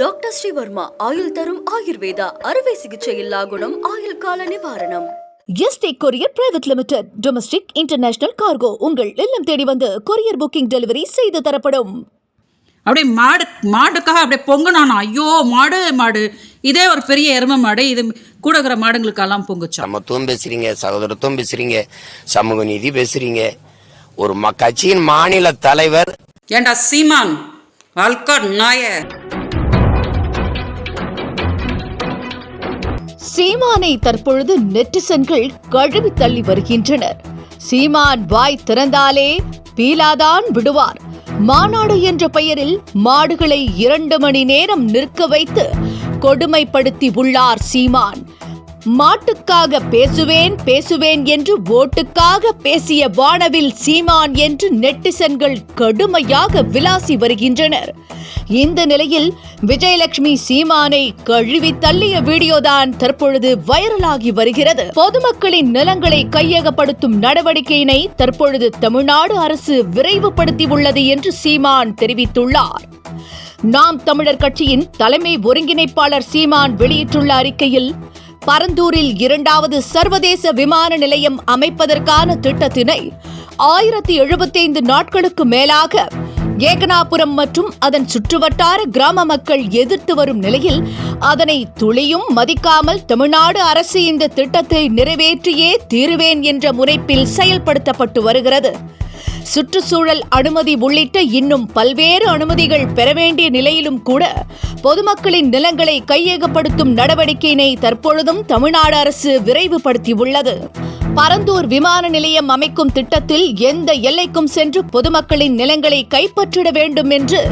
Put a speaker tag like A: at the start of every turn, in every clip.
A: Doctor Sreevarma ஆயுள் தரும் ஆயுர்வேதா அறுவை சிகிச்சையில்லா குணம் ஆயுள் கால நிவாரணம்.
B: ST courier private limited domestic international cargo உங்கள் இல்லம் தேடி வந்து கொரியர் புக்கிங் டெலிவரி செய்து தரப்படும்.
C: அப்படியே மாடு மாடுக்காக அப்படியே பொங்குனானா? ஐயோ மாடு மாடு. இதே ஒரு பெரிய எருமை மாடு. இது கூட இருக்கிற மாடுங்களுக்கெல்லாம் பொங்குச்சான்
D: சமத்துவம் பேசுறீங்க சகோதரத்துவம் பேசுறீங்க சமூக நீதி பேசுறீங்க. ஒரு கட்சியின் மாநில தலைவர்
C: ஏண்டா சீமான் வல்கட் நாய
B: சீமானை தற்பொழுது நெட்டிசன்கள் கழுவி தள்ளி வருகின்றனர். சீமான் வாய் திறந்தாலே பீலாதான் விடுவார். மாநாடு என்ற பெயரில் மாடுகளை இரண்டு மணி நேரம் நிற்க வைத்து கொடுமைப்படுத்தி உள்ளார் சீமான். மாட்டுக்காக பேசுவேன் பேசுவேன் என்று ஓட்டுக்காக பேசிய வானவில் சீமான் என்று நெட்டிசன்கள் கடுமையாக விளாசி வருகின்றனர். இந்த நிலையில் விஜயலட்சுமி சீமானை கழுவி தள்ளிய வீடியோதான் தற்பொழுது வைரலாகி வருகிறது. பொதுமக்களின் நிலங்களை கையகப்படுத்தும் நடவடிக்கையினை தற்பொழுது தமிழ்நாடு அரசு விரைவுபடுத்தியுள்ளது என்று சீமான் தெரிவித்துள்ளார். நாம் தமிழர் கட்சியின் தலைமை ஒருங்கிணைப்பாளர் சீமான் வெளியிட்டுள்ள அறிக்கையில் பரந்தூரில் இரண்டாவது சர்வதேச விமான நிலையம் அமைப்பதற்கான திட்டத்தினை ஆயிரத்தி எழுபத்தைந்து நாட்களுக்கு மேலாக ஏகனாபுரம் மற்றும் அதன் சுற்றுவட்டார கிராம மக்கள் எதிர்த்து வரும் நிலையில் அதனை துளியும் மதிக்காமல் தமிழ்நாடு அரசு இந்த திட்டத்தை நிறைவேற்றியே தீருவேன் என்ற முனைப்பில் செயல்படுத்தப்பட்டு வருகிறது. சுற்றுச்சூழல் அனுமதி உள்ளிட்ட இன்னும் பல்வேறு அனுமதிகள் பெற வேண்டிய நிலையிலும் கூட பொதுமக்களின் நிலங்களை கையகப்படுத்தும் நடவடிக்கையினை தற்பொழுதும் தமிழ்நாடு அரசு விரைவுபடுத்தியுள்ளது. பரந்தூர் விமான நிலையம் அமைக்கும் திட்டத்தில் எந்த எல்லைக்கும் சென்று பொதுமக்களின் நிலங்களை கைப்பற்றிட வேண்டும் என்று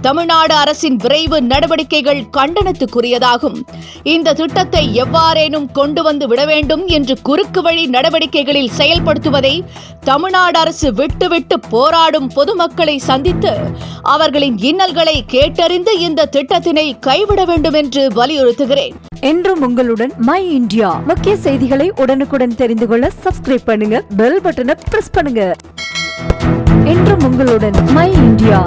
B: தமிழ்நாடு அரசின் விரைவு நடவடிக்கைகள் கண்டனத்துக்குரியதாகும். இந்த திட்டத்தை எவ்வாறேனும் கொண்டு வந்து விட வேண்டும் என்று குறுக்கு வழி நடவடிக்கைகளில் செயல்படுத்துவதை தமிழ்நாடு அரசு விட்டுவிட்டு போராடும் பொதுமக்களை சந்தித்து அவர்களின் இன்னல்களை கேட்டறிந்து இந்த திட்டத்தினை கைவிட வேண்டும் என்று வலியுறுத்துகிறேன்.
E: என்றும் உங்களுடன் மை இந்தியா. முக்கிய செய்திகளை உடனுக்குடன் தெரிந்து கொள்ள சப்ஸ்கிரைப் பண்ணுங்க பெல் பட்டனை பிரஸ் பண்ணுங்க. என்றும் உங்களுடன் மை இந்தியா.